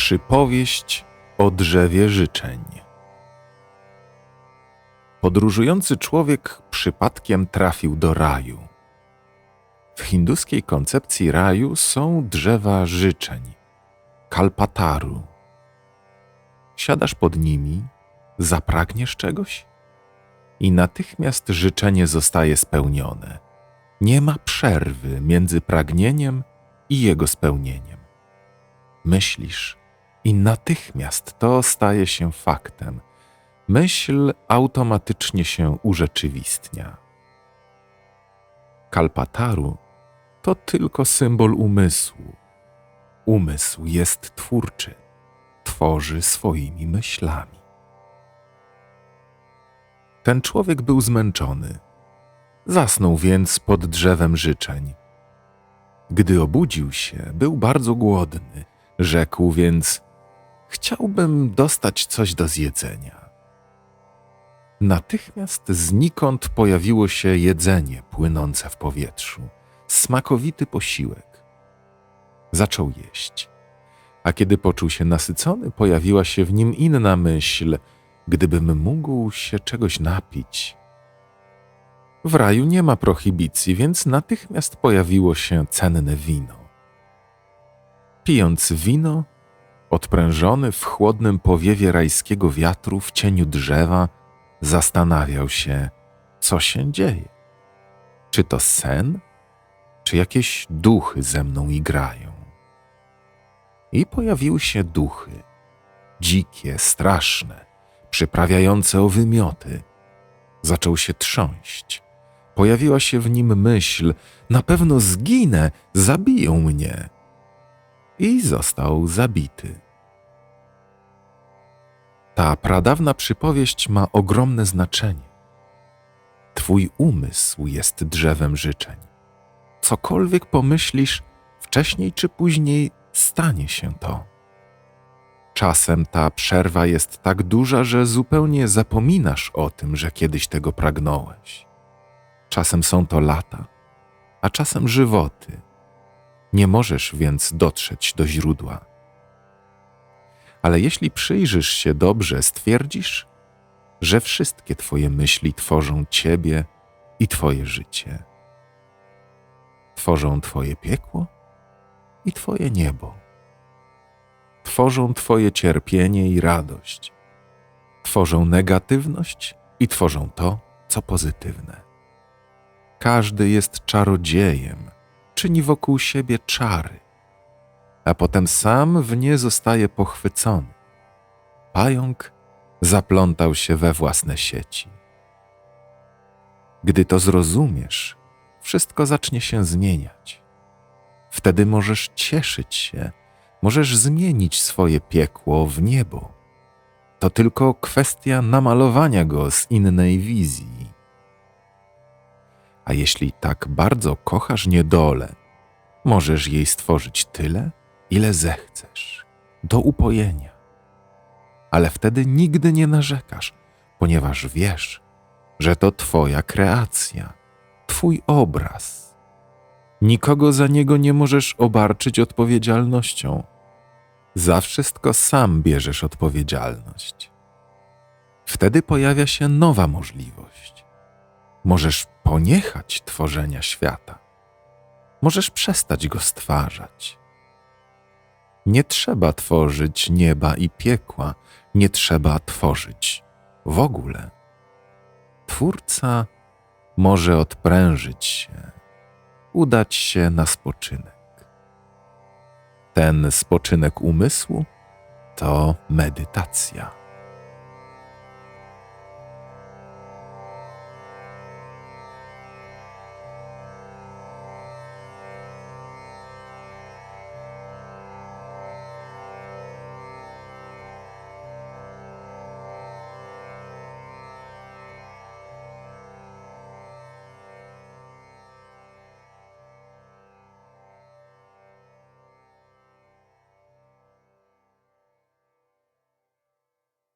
Przypowieść o drzewie życzeń. Podróżujący człowiek przypadkiem trafił do raju. W hinduskiej koncepcji raju są drzewa życzeń, kalpataru. Siadasz pod nimi, zapragniesz czegoś i natychmiast życzenie zostaje spełnione. Nie ma przerwy między pragnieniem i jego spełnieniem. Myślisz, i natychmiast to staje się faktem. Myśl automatycznie się urzeczywistnia. Kalpataru to tylko symbol umysłu. Umysł jest twórczy, tworzy swoimi myślami. Ten człowiek był zmęczony. Zasnął więc pod drzewem życzeń. Gdy obudził się, był bardzo głodny. Rzekł więc: Chciałbym dostać coś do zjedzenia. Natychmiast znikąd pojawiło się jedzenie płynące w powietrzu, smakowity posiłek. Zaczął jeść, a kiedy poczuł się nasycony, pojawiła się w nim inna myśl: gdybym mógł się czegoś napić. W raju nie ma prohibicji, więc natychmiast pojawiło się cenne wino. Pijąc wino, odprężony w chłodnym powiewie rajskiego wiatru w cieniu drzewa, zastanawiał się, co się dzieje. Czy to sen, czy jakieś duchy ze mną igrają? I pojawiły się duchy, dzikie, straszne, przyprawiające o wymioty. Zaczął się trząść. Pojawiła się w nim myśl: na pewno zginę, zabiją mnie i został zabity. Ta pradawna przypowieść ma ogromne znaczenie. Twój umysł jest drzewem życzeń. Cokolwiek pomyślisz, wcześniej czy później stanie się to. Czasem ta przerwa jest tak duża, że zupełnie zapominasz o tym, że kiedyś tego pragnąłeś. Czasem są to lata, a czasem żywoty nie możesz więc dotrzeć do źródła. Ale jeśli przyjrzysz się dobrze, stwierdzisz, że wszystkie Twoje myśli tworzą Ciebie i Twoje życie. Tworzą Twoje piekło i Twoje niebo. Tworzą Twoje cierpienie i radość. Tworzą negatywność i tworzą to, co pozytywne. Każdy jest czarodziejem czyni wokół siebie czary, a potem sam w nie zostaje pochwycony. Pająk zaplątał się we własne sieci. Gdy to zrozumiesz, wszystko zacznie się zmieniać. Wtedy możesz cieszyć się, możesz zmienić swoje piekło w niebo. To tylko kwestia namalowania go z innej wizji. A jeśli tak bardzo kochasz niedolę, możesz jej stworzyć tyle, ile zechcesz, do upojenia. Ale wtedy nigdy nie narzekasz, ponieważ wiesz, że to Twoja kreacja, Twój obraz. Nikogo za niego nie możesz obarczyć odpowiedzialnością. Za wszystko sam bierzesz odpowiedzialność. Wtedy pojawia się nowa możliwość. Możesz poniechać tworzenia świata. Możesz przestać go stwarzać. Nie trzeba tworzyć nieba i piekła, nie trzeba tworzyć w ogóle. Twórca może odprężyć się, udać się na spoczynek. Ten spoczynek umysłu to medytacja.